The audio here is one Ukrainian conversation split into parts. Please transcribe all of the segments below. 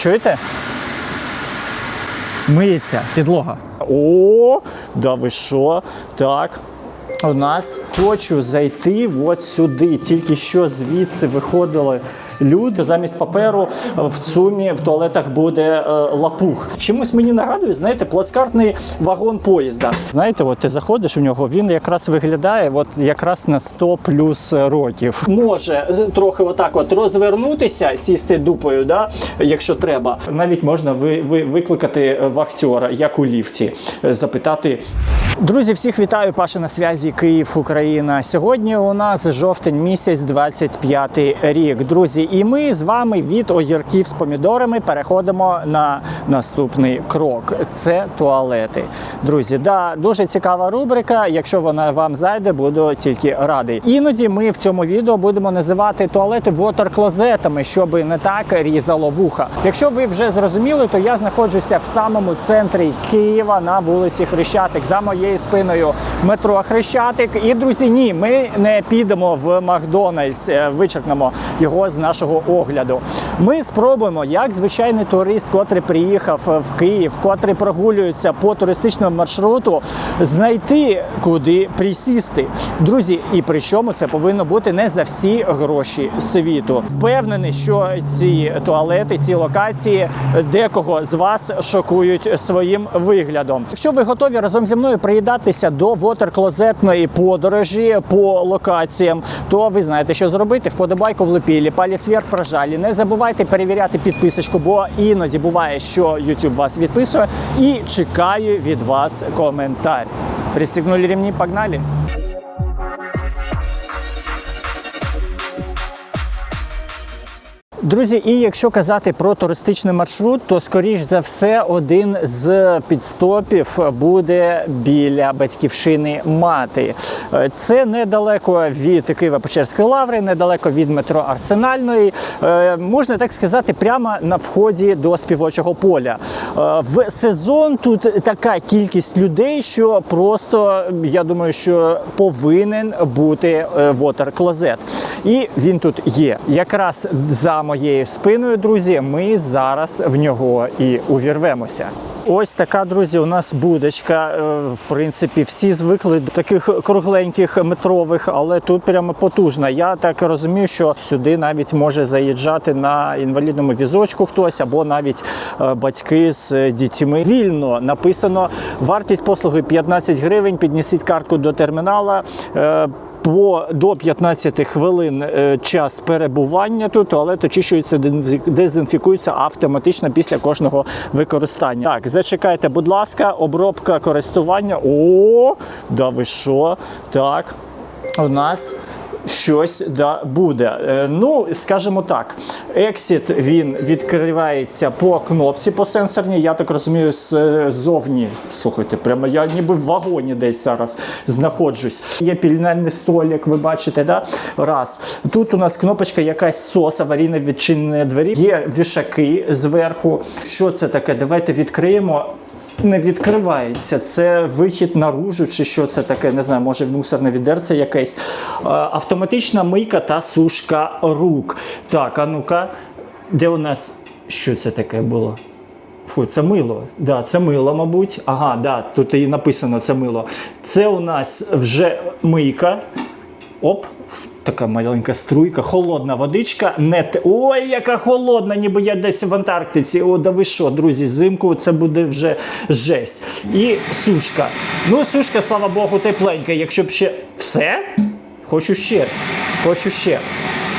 Чуєте? Миється підлога. О, да ви що? Так. У нас хочу зайти от сюди. Тільки що звідси виходили люди. Замість паперу в ЦУМі в туалетах буде е, лапух. Чимось мені нагадує, знаєте, плацкартний вагон поїзда. Знаєте, от ти заходиш в нього, він якраз виглядає от якраз на 100 плюс років. Може трохи отак от розвернутися, сісти дупою, да, якщо треба. Навіть можна ви, ви, викликати вахтера, як у ліфті, е, запитати. Друзі, всіх вітаю, Паша на зв'язі Київ, Україна. Сьогодні у нас жовтень місяць, 25 рік. Друзі, і ми з вами від огірків з помідорами переходимо на наступний крок. Це туалети. Друзі, да, дуже цікава рубрика. Якщо вона вам зайде, буду тільки радий. Іноді ми в цьому відео будемо називати туалети вотерклозетами, щоб не так різало вуха. Якщо ви вже зрозуміли, то я знаходжуся в самому центрі Києва на вулиці Хрещатик. За моєю спиною метро Хрещатик. І друзі, ні, ми не підемо в Макдональдс, е, вичеркнемо його з нашого огляду. Ми спробуємо, як звичайний турист, котрий приїхав в Київ, котрий прогулюється по туристичному маршруту, знайти куди присісти. Друзі, і причому це повинно бути не за всі гроші світу. Впевнений, що ці туалети, ці локації декого з вас шокують своїм виглядом. Якщо ви готові разом зі мною приїдатися до вотерклозетної подорожі по локаціям, то ви знаєте, що зробити. Вподобайку влепілі, палець вверх прожалі. Не забувайте перевіряти підписочку, бо іноді буває, що YouTube вас відписує. І чекаю від вас коментар. Пристегнули ремні, погнали! Друзі, і якщо казати про туристичний маршрут, то скоріш за все один з підстопів буде біля батьківщини мати. Е, Це недалеко від Києво-Печерської лаври, недалеко від метро Арсенальної. Е, Можна так сказати, прямо на вході до співочого поля. Е, В сезон тут така кількість людей, що просто я думаю, що повинен бути вотерклозет. І він тут є. Якраз за моєю спиною, друзі, ми зараз в нього і увірвемося. Ось така, друзі, у нас будочка. Е, В принципі, всі звикли до таких кругленьких метрових, але тут прямо потужна. Я так розумію, що сюди навіть може заїжджати на інвалідному візочку хтось, або навіть е, батьки з дітьми. Вільно написано вартість послуги 15 гривень. Піднесіть картку до термінала. По до 15 хвилин е, час перебування тут туалет очищується, дезінфікується автоматично після кожного використання. Так, зачекайте, будь ласка, обробка користування. О, да ви що? Так, у нас. Щось да буде. Е, ну, скажімо так, ексіт він відкривається по кнопці по сенсорній. Я так розумію, ззовні. Слухайте, прямо я ніби в вагоні десь зараз знаходжусь. Є пільнальний столик, ви бачите, да? Раз. Тут у нас кнопочка якась сос, аварійне відчинення двері. Є вішаки зверху. Що це таке? Давайте відкриємо. Не відкривається. Це вихід наружу, чи що це таке, не знаю, може мусорне відерце якесь. Е, Автоматична мийка та сушка рук. Так, а ну-ка, де у нас що це таке було? Фу, це мило. Да, це мило, мабуть. Ага, да, тут і написано це мило. Це у нас вже мийка. Оп. Така маленька струйка, холодна водичка. Не те- Ой, яка холодна, ніби я десь в Антарктиці. О, да ви що, друзі, взимку це буде вже жесть. І сушка. Ну, сушка, слава Богу, тепленька. Якщо б ще все, хочу ще. Хочу ще.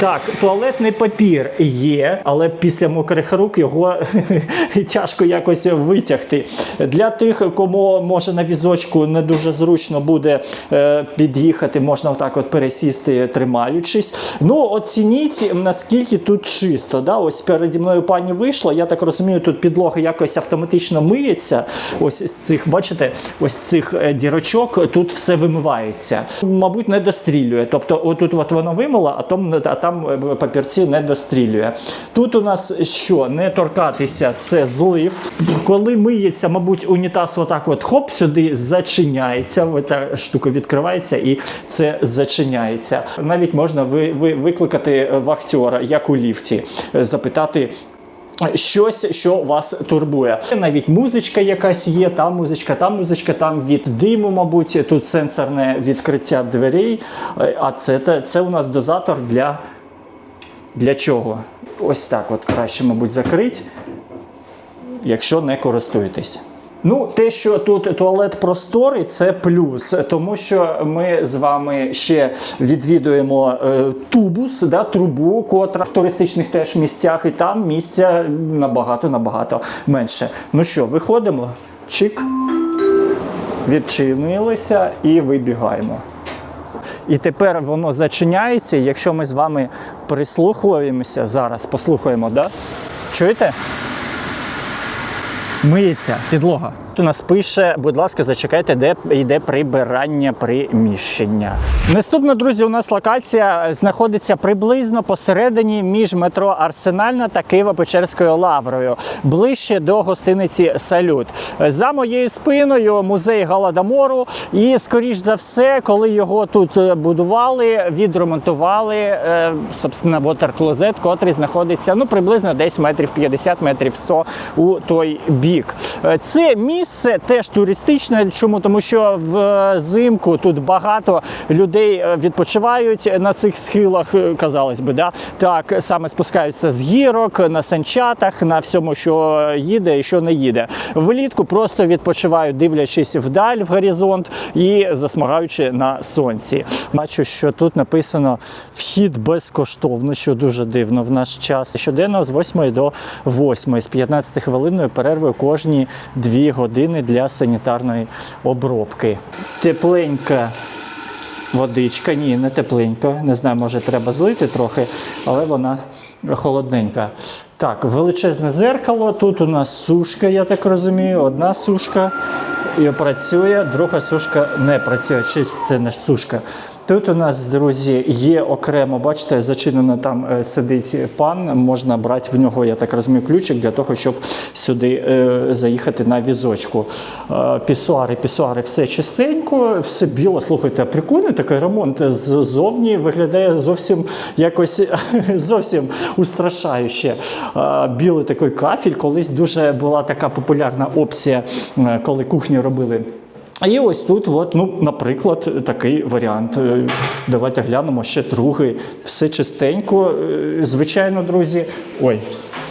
Так, туалетний папір є, але після мокрих рук його тяжко якось витягти. Для тих, кому може на візочку не дуже зручно буде е, під'їхати, можна отак от пересісти, тримаючись. Ну, оцініть, наскільки тут чисто. Да? Ось переді мною пані вийшла. Я так розумію, тут підлога якось автоматично миється. Ось з цих, бачите, ось цих е, дірочок тут все вимивається. Мабуть, не дострілює. Тобто, отут от воно вимило, а там, а там е, папірці не дострілює. Тут у нас що? Не торкатися це злив. Коли миється, мабуть, унітаз отак от хоп, сюди зачиняється. Та штука відкривається і це зачиняється. Навіть можна ви, ви, викликати вахтера, як у ліфті, е, запитати. щось, що вас турбує. Навіть музичка якась є, там музичка, там музичка, там від диму, мабуть, тут сенсорне відкриття дверей. Е, А це, це у нас дозатор для, для чого? Ось так от краще, мабуть, закрить, якщо не користуєтесь. Ну, те, що тут туалет просторий, це плюс, тому що ми з вами ще відвідуємо е, тубус, да, трубу, котра в туристичних теж місцях, і там місця набагато набагато менше. Ну що, виходимо? Чик. Відчинилися і вибігаємо. І тепер воно зачиняється. Якщо ми з вами прислухуємося зараз, послухаємо, да? Чуєте? Миється підлога. У нас пише, будь ласка, зачекайте, де йде прибирання приміщення. Наступна, друзі, у нас локація знаходиться приблизно посередині між метро Арсенальна та Києво-Печерською лаврою, ближче до гостиниці Салют. За моєю спиною музей Голодомору. І, скоріш за все, коли його тут е, будували, відремонтували, е, собственно, вотерклозет, котрий знаходиться ну, приблизно десь метрів 50, метрів 100 у той бік. Е, Це місце теж туристичне. Чому? Тому що взимку тут багато людей е, відпочивають на цих схилах, е, казалось би, да? так саме спускаються з гірок, на санчатах, на всьому, що їде і що не їде. Влітку просто відпочивають, дивлячись вдаль в горизонт і засмагаючи на сонці. Бачу, що тут написано вхід безкоштовно, що дуже дивно в наш час. Щоденно з 8 до 8, з 15 хвилинною перервою кожні 2 години для санітарної обробки. Тепленька водичка, ні, не тепленька. Не знаю, може треба злити трохи, але вона холодненька. Так, величезне зеркало. Тут у нас сушка, я так розумію. Одна сушка і працює, друга сушка не працює. Чи це не сушка? Тут у нас, друзі, є окремо, бачите, зачинено там е, сидить пан. Можна брати в нього, я так розумію, ключик для того, щоб сюди е, заїхати на візочку. Е, пісуари, пісуари, все чистенько, все біло. Слухайте, прикольний такий ремонт. Ззовні виглядає зовсім якось зовсім устрашающе. Білий такий кафель. Колись дуже була така популярна опція, коли кухню робили. І ось тут, от, ну, наприклад, такий варіант. Е, Давайте глянемо ще другий. Все чистенько. Е, Звичайно, друзі. Ой.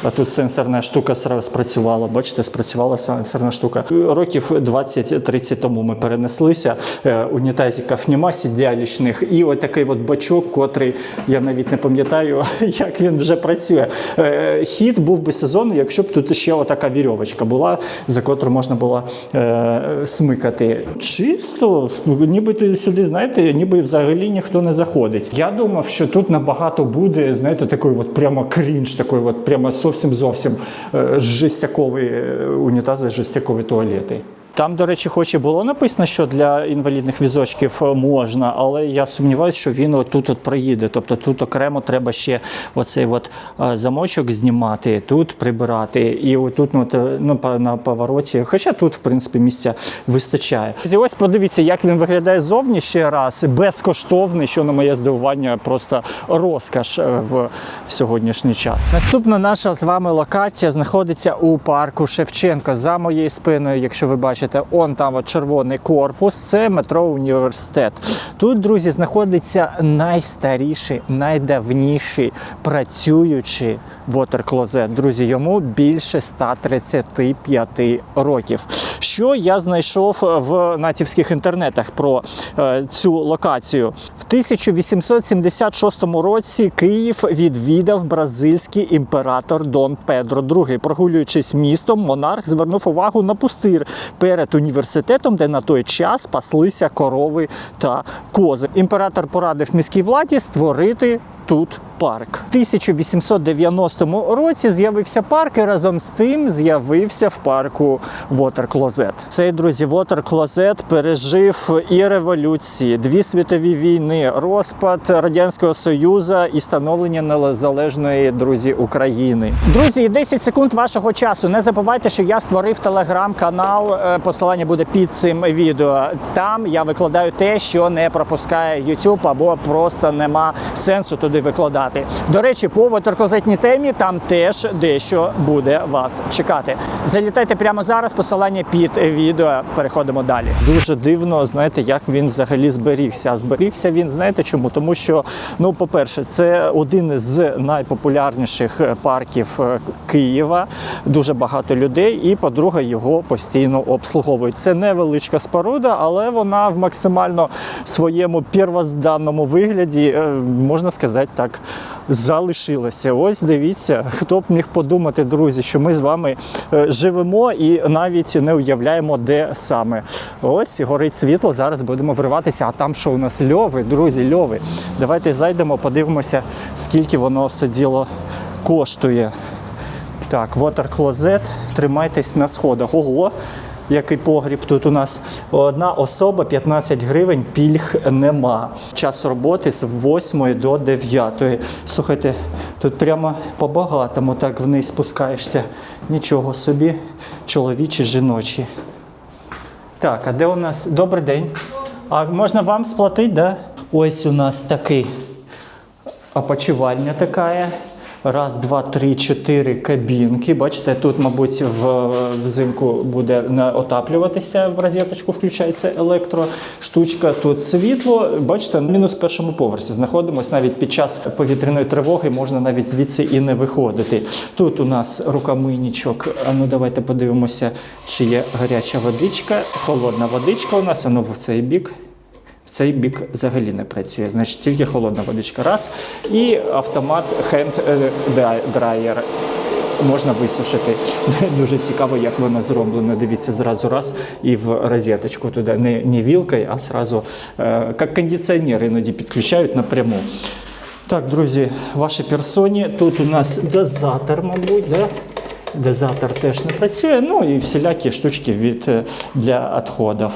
А тут сенсорна штука спрацювала. Бачите, спрацювала сенсорна штука. Років 20-30 тому ми перенеслися. Е, Унітазиків нема сідялічних. І от такий от бачок, котрий я навіть не пам'ятаю, як він вже працює. Е, Хід був би сезонний, якщо б тут ще отака вірьовочка була, за котру можна було е, смикати. Чисто, ніби сюди, знаєте, ніби взагалі ніхто не заходить. Я думав, що тут набагато буде, знаєте, такий от прямо крінж, такий от прямо зовсім зовсім е, жестякові е, унітази, жестякові туалети. Там, до речі, хоч і було написано, що для інвалідних візочків е, можна, але я сумніваюся, що він отут от проїде. Тобто тут окремо треба ще оцей от е, замочок знімати, тут прибирати, і отут ну, ну, на повороті. Хоча тут, в принципі, місця вистачає. І ось подивіться, як він виглядає зовні ще раз. Безкоштовний, що на моє здивування, просто розкаш е, в сьогоднішній час. Наступна наша з вами локація знаходиться у парку Шевченко. За моєю спиною, якщо ви бачите, он там от червоний корпус. Це метро університет. Тут, друзі, знаходиться найстаріший, найдавніший працюючий вотерклозет. Друзі, йому більше 135 років. Що я знайшов в натівських інтернетах про е, цю локацію? В 1876 році Київ відвідав бразильський імператор Дон Педро II. Прогулюючись містом, монарх звернув увагу на пустир перед університетом, де на той час паслися корови та кози. Імператор порадив міській владі створити тут парк. У 1890 році з'явився парк, і разом з тим з'явився в парку Вотерклозет. Цей друзі, Вотерклозет пережив і революції, дві світові війни, розпад радянського союзу і становлення незалежної друзі України. Друзі, 10 секунд вашого часу. Не забувайте, що я створив телеграм-канал. е, Посилання буде під цим відео. Там я викладаю те, що не пропускає YouTube або просто нема сенсу туди туди викладати. До речі, по ватерклозетній темі там теж дещо буде вас чекати. Залітайте прямо зараз. Посилання під відео. Переходимо далі. Дуже дивно, знаєте, як він взагалі зберігся. Зберігся він, знаєте чому? Тому що, ну, по-перше, це один з найпопулярніших парків е, Києва. Дуже багато людей. І, по-друге, його постійно обслуговують. Це невеличка споруда, але вона в максимально своєму первозданному вигляді, е, можна сказати так, залишилася. Ось дивіться, хто б міг подумати, друзі, що ми з вами е, живемо і навіть не уявляємо, де саме. Ось горить світло. Зараз будемо вриватися. А там що у нас льови, друзі, льови. Давайте зайдемо, подивимося, скільки воно все діло коштує. Так, Water Closet, тримайтесь на сходах. Ого, який погріб тут у нас. Одна особа 15 гривень, пільг нема. Час роботи з 8 до 9. Слухайте, тут прямо по-багатому так вниз спускаєшся. Нічого собі, чоловічі, жіночі. Так, а де у нас добрий день? А можна вам сплатити, да? Ось у нас такий опочивальня така. Раз, два, три, чотири кабінки. Бачите, тут, мабуть, в, взимку буде отаплюватися, в розеточку включається електроштучка. Тут світло. Бачите, мінус першому поверсі знаходимося навіть під час повітряної тривоги, можна навіть звідси і не виходити. Тут у нас рукомийничок. Ну давайте подивимося, чи є гаряча водичка, холодна водичка у нас, а ну в цей бік. Цей бік взагалі не працює, значить тільки холодна водичка. Раз. І автомат hand е, драйер. Можна висушити. Дуже цікаво, як воно зроблено. Дивіться, зразу раз і в розеточку туди. Не, не вілкою, а зразу, е, як кондиціонер іноді підключають напряму. Так, друзі, ваші персоні. Тут у нас дозатор, мабуть, да? дозатор теж не працює. Ну і всілякі штучки від, е, для відходів.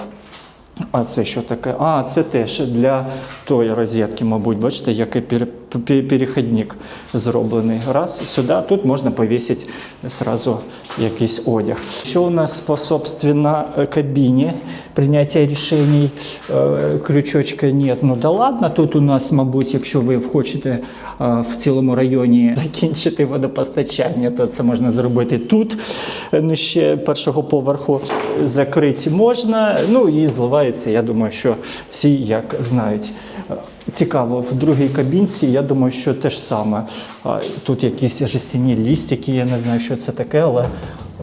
А це що таке? А, це теж для тої розетки, мабуть, бачите, який пере- пе- перехідник зроблений. Раз сюди, тут можна повісити сразу якийсь одяг. Що у нас по собственно кабіні прийняття рішень? Е, Крючочка нет. Ну да ладно, тут у нас, мабуть, якщо ви хочете е, в цілому районі закінчити водопостачання, то це можна зробити тут, е, нижче першого поверху. Закрити можна, ну і зливається, я думаю, що всі як знають. Цікаво, в другій кабінці, я думаю, що те ж саме. Тут якісь жестяні лістики, я не знаю, що це таке, але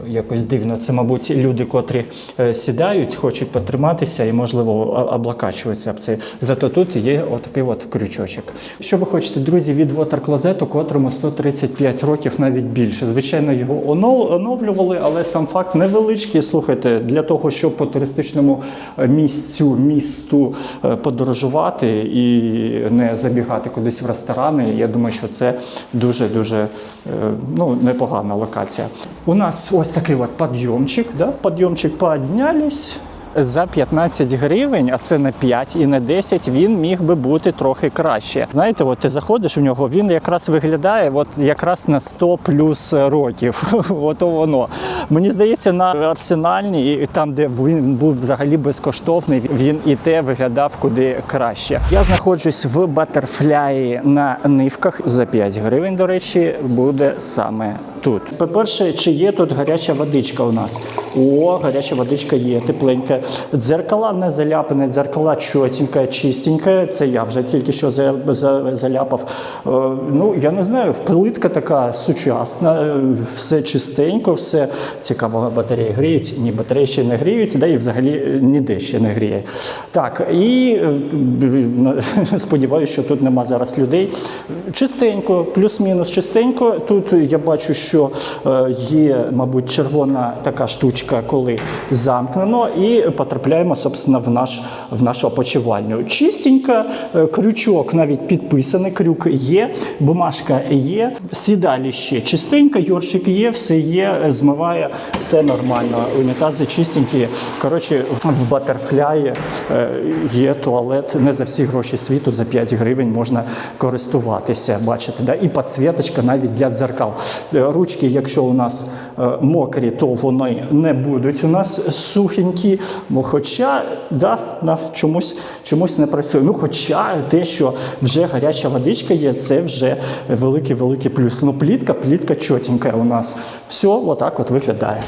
якось дивно. Це, мабуть, люди, котрі е, сідають, хочуть потриматися і, можливо, облакачуються. Зато тут є отакий от крючочок. Що ви хочете, друзі, від вотерклозету, котрому 135 років, навіть більше. Звичайно, його оновлювали, але сам факт невеличкий. Слухайте, для того, щоб по туристичному е, місцю, місту е, подорожувати і не забігати кудись в ресторани, я думаю, що це дуже-дуже е, ну, непогана локація. У нас ось такий вот подъемчик, Да? подъемчик піднялись. За 15 гривень, а це не 5 і не 10, він міг би бути трохи краще. Знаєте, от ти заходиш в нього, він якраз виглядає от якраз на 100 плюс років. Ото воно. Мені здається, на арсенальній, там, де він був взагалі безкоштовний, він і те виглядав куди краще. Я знаходжусь в батерфляї на нивках за 5 гривень. До речі, буде саме тут. По-перше, чи є тут гаряча водичка у нас? О, гаряча водичка є, тепленька. Дзеркала не заляпані, дзеркала чотенька, чистенька. Це я вже тільки що за, за, заляпав. Е, ну, я не знаю, плитка така сучасна, е, все чистенько, все цікаво, батареї гріють. Ні, батареї ще не гріють, да і взагалі е, ніде ще не гріє. Так, і сподіваюся, що тут нема зараз людей. Чистенько, плюс-мінус чистенько. Тут я бачу, що є, мабуть, червона така штучка, коли замкнено, і потрапляємо, собственно, в наш в нашу опочивальню. Чистенько, е, крючок навіть підписаний, крюк є, бумажка є, сідаліще чистенько, йоршик є, все є, е, змиває, все нормально. Унітази чистенькі. Коротше, в батерфляї е, є туалет не за всі гроші світу, за 5 гривень можна користуватися. Бачите, да? і підсвіточка навіть для дзеркал. Ручки, якщо у нас мокрі, то вони не будуть у нас сухенькі. Хоча да, да, чомусь, чомусь не працює. Ну, хоча те, що вже гаряча водичка є, це вже великий-великий плюс. Ну, плітка, плітка чотенька у нас. Все отак от виглядає.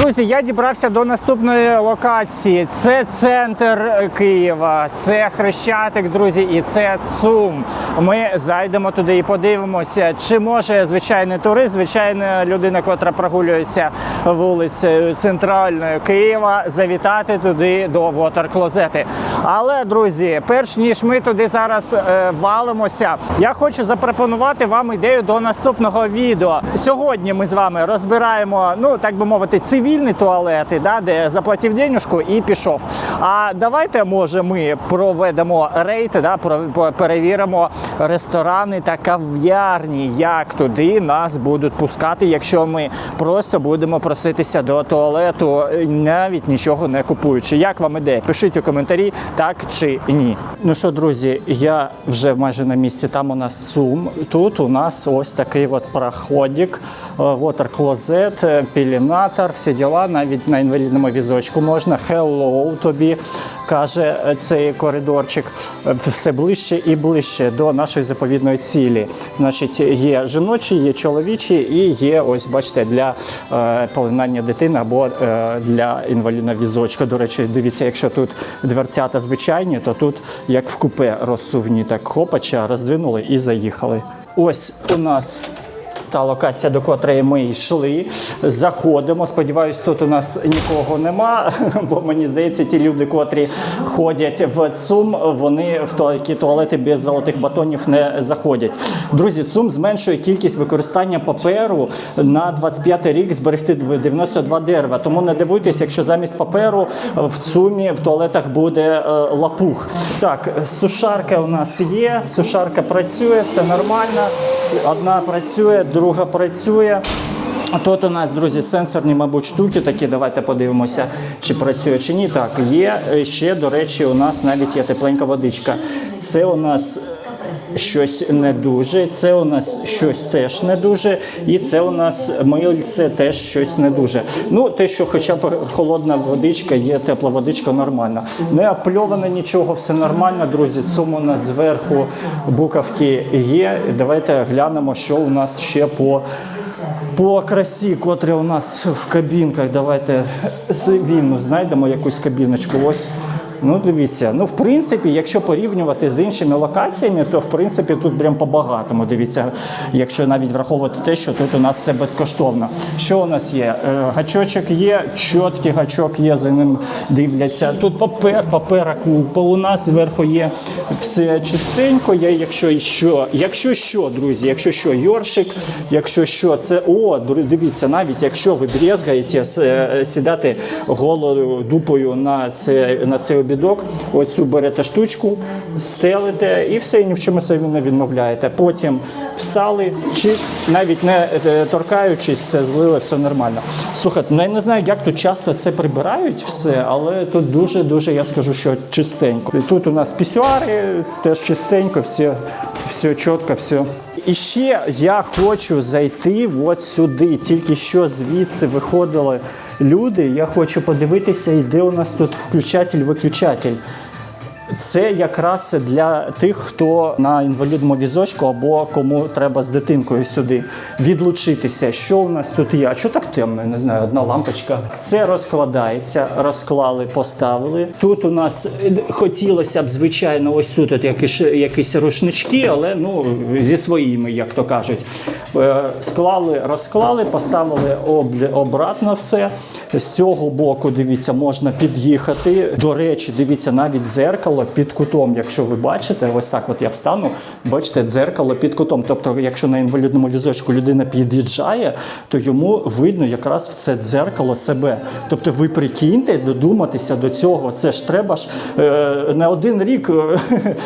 Друзі, я дібрався до наступної локації. Це центр е, Києва, це Хрещатик, друзі, і це ЦУМ. Ми зайдемо туди і подивимося, чи може звичайний турист, звичайна людина, котра прогулюється вулицею центральною Києва, завітати туди до вотерклозети. Але, друзі, перш ніж ми туди зараз е, валимося, я хочу запропонувати вам ідею до наступного відео. Сьогодні ми з вами розбираємо, ну так би мовити, цивільні туалети, да, де заплатив денюжку і пішов. А давайте, може, ми проведемо рейд, да, перевіримо ресторани та кав'ярні, як туди нас будуть пускати, якщо ми просто будемо проситися до туалету, е, навіть нічого не купуючи. Як вам ідея? Пишіть у коментарі, так чи ні. Ну що, друзі, я вже майже на місці. Там у нас ЦУМ. Тут у нас ось такий от проходик, вотерклозет, пілінатор, всі діла. Навіть на інвалідному візочку можна. Hello тобі. Каже е, цей коридорчик Е, все ближче і ближче до нашої заповідної цілі. Значить, є жіночі, є чоловічі і є, ось бачите, для е, полинання дитини або для інвалідного візочка. До речі, дивіться, якщо тут дверцята звичайні, то тут як в купе розсувні, так хопача, роздвинули і заїхали. Ось у нас та локація, до котрої ми йшли. Заходимо. Сподіваюсь, тут у нас нікого нема, бо мені здається, ті люди, котрі ходять в ЦУМ, вони в такі туалети без золотих батонів не заходять. Друзі, ЦУМ зменшує кількість використання паперу на 25 рік зберегти 92 дерева. Тому не дивуйтесь, якщо замість паперу в ЦУМі в туалетах буде е, лапух. Так, сушарка у нас є, сушарка працює, все нормально. Одна працює, друга працює. Тут у нас, друзі, сенсорні, мабуть, штуки такі. Давайте подивимося, чи працює чи ні. Так, є Е, ще, до речі, у нас навіть є тепленька водичка. Це у нас щось не дуже, це у нас щось теж не дуже, і це у нас мильце теж щось не дуже. Ну, те, що хоча б холодна водичка, є тепла водичка, нормальна. Не опльоване нічого, все нормально, друзі. Цьому у нас зверху буковки є. Давайте глянемо, що у нас ще по. По красі, котрі у нас в кабінках, давайте вільну знайдемо якусь кабіночку. Ось. Ну, дивіться, ну в принципі, якщо порівнювати з іншими локаціями, то в принципі тут прям по-багатому. Дивіться, якщо навіть враховувати те, що тут у нас все безкоштовно. Що у нас є? Е, Гачочок є, чіткий гачок є, за ним дивляться. Тут папер, папера купа. У нас зверху є все чистенько. Є, якщо що, якщо що, друзі, якщо що, йоршик, якщо що, це о, дивіться, навіть якщо ви брезгаєте е, сідати голою дупою на це на цей обідок, оцю берете штучку, стелите і все, і ні в чому собі не відмовляєте. Потім встали, чи навіть не е, торкаючись, все злили, все нормально. Слухайте, ну я не знаю, як тут часто це прибирають все, але тут дуже дуже я скажу, що чистенько. Тут у нас пісюари, теж чистенько, все, все чітко, все. І ще я хочу зайти от сюди. Тільки що звідси виходили люди. Я хочу подивитися, і де у нас тут включатель-виключатель. Це якраз для тих, хто на інвалідному візочку або кому треба з дитинкою сюди відлучитися. Що у нас тут є? А що так темно? Не знаю, одна лампочка. Це розкладається, розклали, поставили. Тут у нас хотілося б, звичайно, ось тут от якісь, якісь рушнички, але ну зі своїми, як то кажуть. Е, Склали, розклали, поставили об, обратно все. З цього боку, дивіться, можна під'їхати. До речі, дивіться, навіть дзеркало під кутом. Якщо ви бачите, ось так от я встану, бачите, дзеркало під кутом. Тобто, якщо на інвалідному візочку людина під'їжджає, то йому видно якраз в це дзеркало себе. Тобто, ви прикиньте, додуматися до цього. Це ж треба ж е, не один рік е,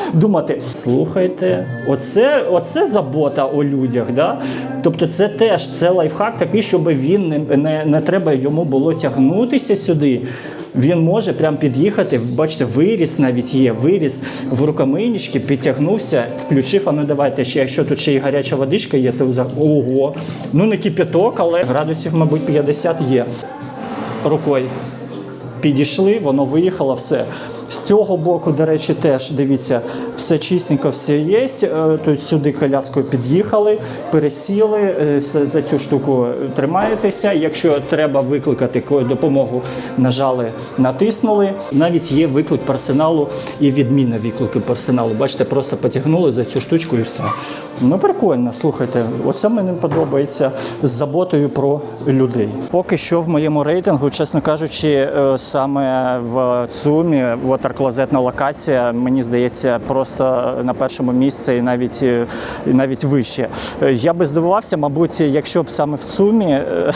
думати. Слухайте, оце, оце забота о людях. Да? Тобто, це теж це лайфхак такий, щоб він не, не, не треба йому було потягнутися сюди. Він може прям під'їхати. Бачите, виріс навіть є. Виріс в рукомийнички, підтягнувся, включив. А ну давайте ще, якщо тут ще й гаряча водичка є, то за ого. Ну не кипяток, але градусів, мабуть, 50 є. Рукою підійшли, воно виїхало все. З цього боку, до речі, теж дивіться, все чистенько, все є. Е, Тут сюди коляскою під'їхали, пересіли, е, за цю штуку тримаєтеся. Якщо треба викликати допомогу, нажали, натиснули. Навіть є виклик персоналу і відміна виклику персоналу. Бачите, просто потягнули за цю штучку і все. Ну прикольно, слухайте, оце мені подобається з заботою про людей. Поки що в моєму рейтингу, чесно кажучи, е, саме в ЦУМі вотерклозетна локація, мені здається, просто на першому місці і навіть, е, і навіть вище. Е, Я би здивувався, мабуть, якщо б саме в ЦУМі е,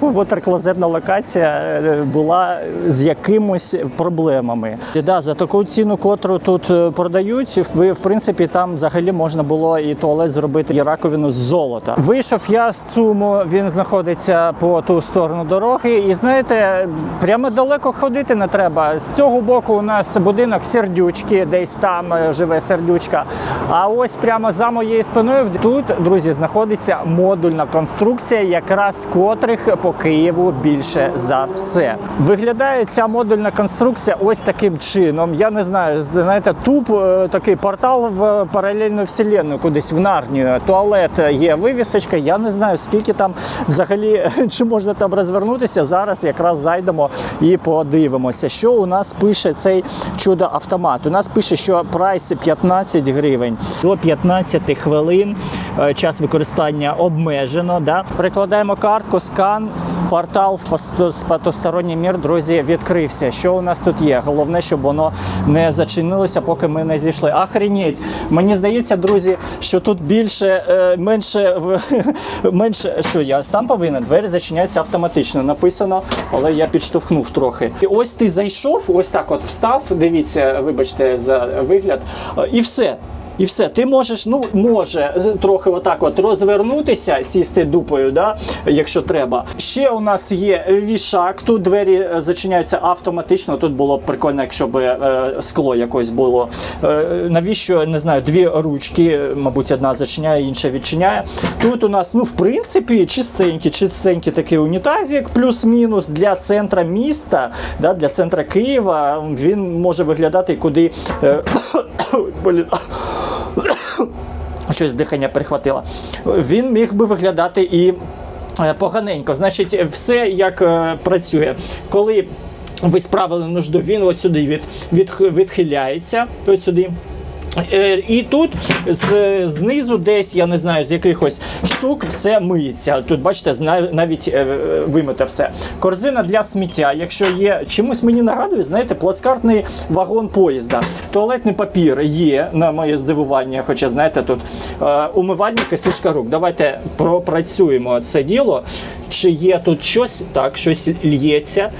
вотерклозетна локація була з якимось проблемами. І да, за таку ціну, котру тут продають, в, в принципі, там взагалі можна було і туалет зробити, і раковину з золота. Вийшов я з ЦУМу, він знаходиться по ту сторону дороги, і знаєте, прямо далеко ходити не треба. З цього боку у нас будинок сердючки, десь там е, живе сердючка. А ось прямо за моєю спиною тут, друзі, знаходиться модульна конструкція, якраз котрих по Києву більше за все. Виглядає ця модульна конструкція ось таким чином. Я не знаю, знаєте, туп е, такий портал в паралельну вселенну, кудись в Нарнію. Туалет є вивісочка. Я не знаю, скільки там взагалі чи можна там розвернутися. Зараз якраз зайдемо і подивимося, що у нас пише цей чудо автомат. У нас пише, що прайс 15 гривень до 15 хвилин. Е, Час використання обмежено. Да? Прикладаємо картку, скан. Портал в потусторонній мір, друзі, відкрився. Що у нас тут є? Головне, щоб воно не зачинилося, поки ми не зійшли. Охренеть! Мені здається, друзі, що тут більше, е, менше, менше, що я сам повинен. Двері зачиняються автоматично. Написано, але я підштовхнув трохи. І ось ти зайшов, ось так от встав. Дивіться, вибачте за вигляд, е, і все. І все, ти можеш, ну може е, трохи отак от розвернутися, сісти дупою, да, якщо треба. Ще у нас є вішак. Тут двері е, зачиняються автоматично. Тут було б прикольно, якщо б е, скло якось було. Е, навіщо не знаю, дві ручки, мабуть, одна зачиняє, інша відчиняє. Тут у нас, ну, в принципі, чистенький, чистенький такий унітазик, плюс-мінус для центра міста, да, для центра Києва. Він може виглядати куди. Е, блін. Щось дихання перехватило. Він міг би виглядати і е, поганенько. Значить, все як е, працює. Коли ви справили нужду, він от від, від, відхиляється. От. Е, І тут знизу, десь, я не знаю, з якихось штук все миється. Тут, бачите, навіть е, вимите все. Корзина для сміття, якщо є чимось мені нагадує, знаєте, плацкартний вагон поїзда. Туалетний папір є, на моє здивування, хоча, знаєте, тут е, умивальник і сишка рук. Давайте пропрацюємо це діло. Чи є тут щось? Так, щось лється.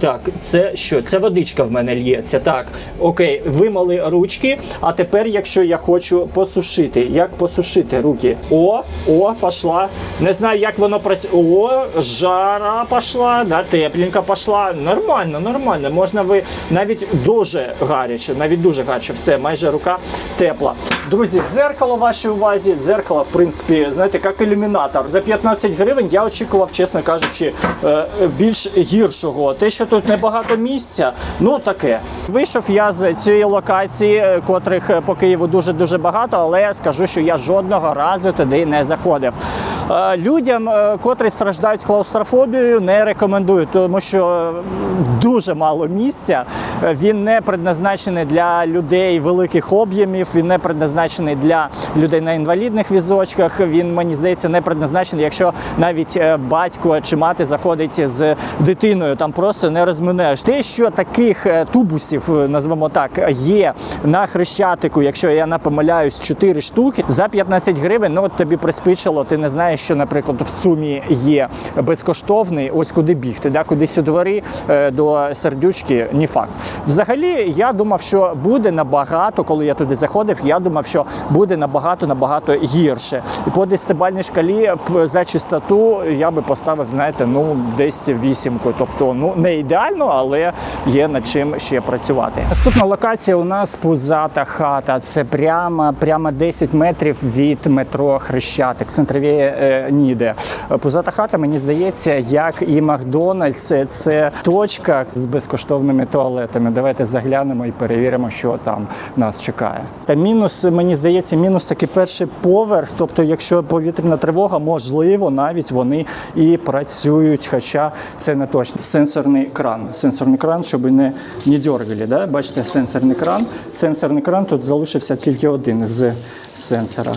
Так, це що? Це водичка в мене лється. Так, окей, вимили ручки. А тепер, якщо я хочу посушити, як посушити руки? О, о, пішла. Не знаю, як воно працює. О, жара пішла, да, тепленька пішла. Нормально, нормально. Можна ви навіть дуже гаряче, навіть дуже гаряче. Все, майже рука тепла. Друзі, дзеркало вашій увазі. Дзеркало, в принципі, знаєте, як ілюмінатор. За 15 гривень я очікував, чесно кажучи, е, більш гіршого. Те, що тут небагато місця, ну таке. Вийшов я з цієї локації, е, котрих е, по Києву дуже дуже багато, але я скажу, що я жодного разу туди не заходив. Е, Людям, котрі страждають клаустрофобією, не рекомендую, тому що дуже мало місця. Він не предназначений для людей великих об'ємів, він не предназначений для людей на інвалідних візочках. Він мені здається не предназначений, якщо навіть батько чи мати заходить з дитиною, там просто не розминеш. Те, що таких е, тубусів, е, назвемо так, є на хрещатику, якщо я не помиляюсь, 4 штуки за 15 гривень. Ну от тобі приспичило, ти не знаєш, що, наприклад, в сумі є безкоштовний, ось куди бігти, да, кудись у двори е, до сердючки, ні факт. Взагалі, я думав, що буде набагато, коли я туди заходив, я думав, що буде набагато набагато гірше. І по десятибальній шкалі за чистоту я би поставив, знаєте, ну десь вісімку. Тобто, ну не ідеально, але є над чим ще працювати. Наступна локація у нас пузата хата. Це прямо, прямо 10 метрів від метро Хрещатик, центрові е, ніде. Пузата хата, мені здається, як і Макдональдс, це точка з безкоштовними туалетами. Давайте заглянемо і перевіримо, що там нас чекає. Та мінус, мені здається, мінус такий перший поверх. Тобто, якщо повітряна тривога, можливо, навіть вони і працюють, хоча це не точно. Сенсорний кран. Сенсорний кран, щоб не, не дергали. Да? Бачите, сенсорний кран. Сенсорний кран тут залишився тільки один з сенсора.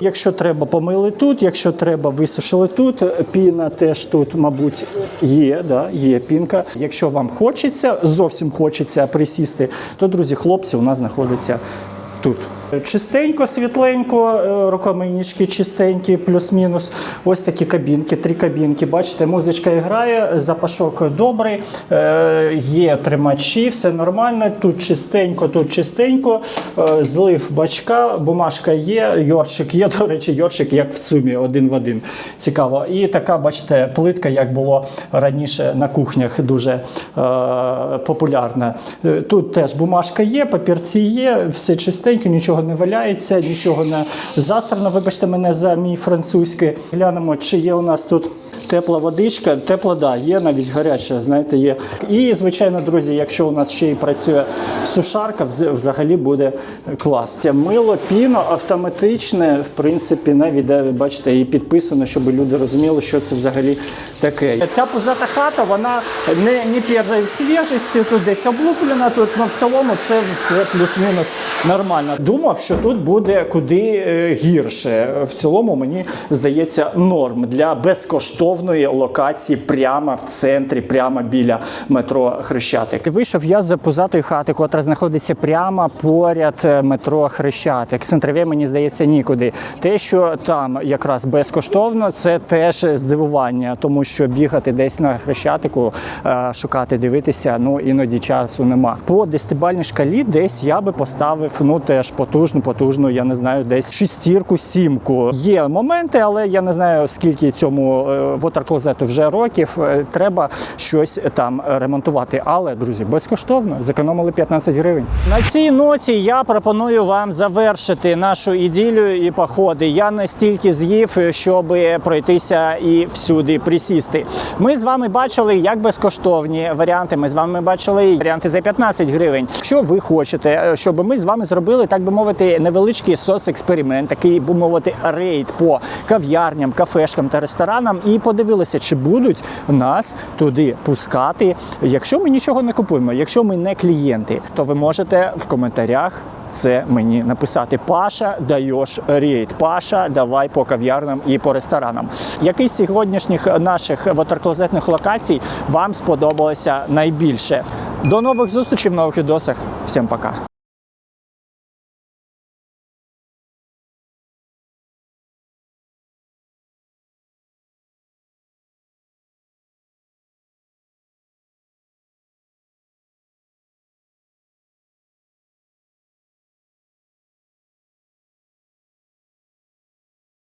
Якщо треба, помили тут, якщо треба, висушили тут. Піна теж тут, мабуть, є. Да, є пінка. Якщо вам хочеться, зовсім хочеться присісти, то, друзі, хлопці у нас знаходяться тут. Чистенько, світленько, е, рукомийнички чистенькі, плюс-мінус. Ось такі кабінки, три кабінки. Бачите, музичка грає, запашок добрий, е, є тримачі, все нормально. Тут чистенько, тут чистенько. Е, Злив бачка, бумажка є, йоршик є. До речі, йоршик як в цумі, один в один. Цікаво. І така, бачите, плитка, як було раніше на кухнях, дуже е, популярна. Тут теж бумажка є, папірці є, все чистенько, нічого не валяється, нічого не засрано. Вибачте мене за мій французький. Глянемо, чи є у нас тут. Тепла водичка, тепла, да, є навіть гаряча, знаєте, є. І, звичайно, друзі, якщо у нас ще й працює сушарка, взагалі буде клас. Мило, піно автоматичне, в принципі, навіть де, бачите, і підписано, щоб люди розуміли, що це взагалі таке. Ця позата хата, вона не, не першої свіжості, тут десь облуплена, тут ну, в цілому все, все плюс-мінус нормально. Думав, що тут буде куди е, гірше. В цілому мені здається норм для безкоштовної локації прямо в центрі, прямо біля метро Хрещатик. Вийшов я з позатої хати, котра знаходиться прямо поряд е, метро Хрещатик. Центрові, мені здається, нікуди. Те, що там якраз безкоштовно, це теж здивування, тому що бігати десь на Хрещатику, е, шукати, дивитися, ну іноді часу нема. По десятибальній шкалі десь я би поставив ну теж потужну, потужну, я не знаю, десь шістірку, сімку. Є моменти, але я не знаю скільки цьому е, вотерклозету вже років. Е, Треба щось там ремонтувати. Але друзі, безкоштовно зекономили 15 гривень. На цій ноті я пропоную вам завершити нашу іділію і походи. Я настільки з'їв, щоб пройтися і всюди присісти. Ми з вами бачили як безкоштовні варіанти. Ми з вами бачили варіанти за 15 гривень. Якщо ви хочете, е, щоб ми з вами зробили, так би мовити, невеличкий соцексперимент, такий би мовити, рейд по кав'ярням, кафешкам та ресторанам, і подивилися, чи будуть нас туди пускати. Якщо ми нічого не купуємо, якщо ми не клієнти, то ви можете в коментарях. Це мені написати Паша, даєш рейд. Паша, давай по кав'ярнам і по ресторанам. Який з сьогоднішніх наших ватерклозетних локацій вам сподобалося найбільше? До нових зустрічей в нових відосах. Всім пока.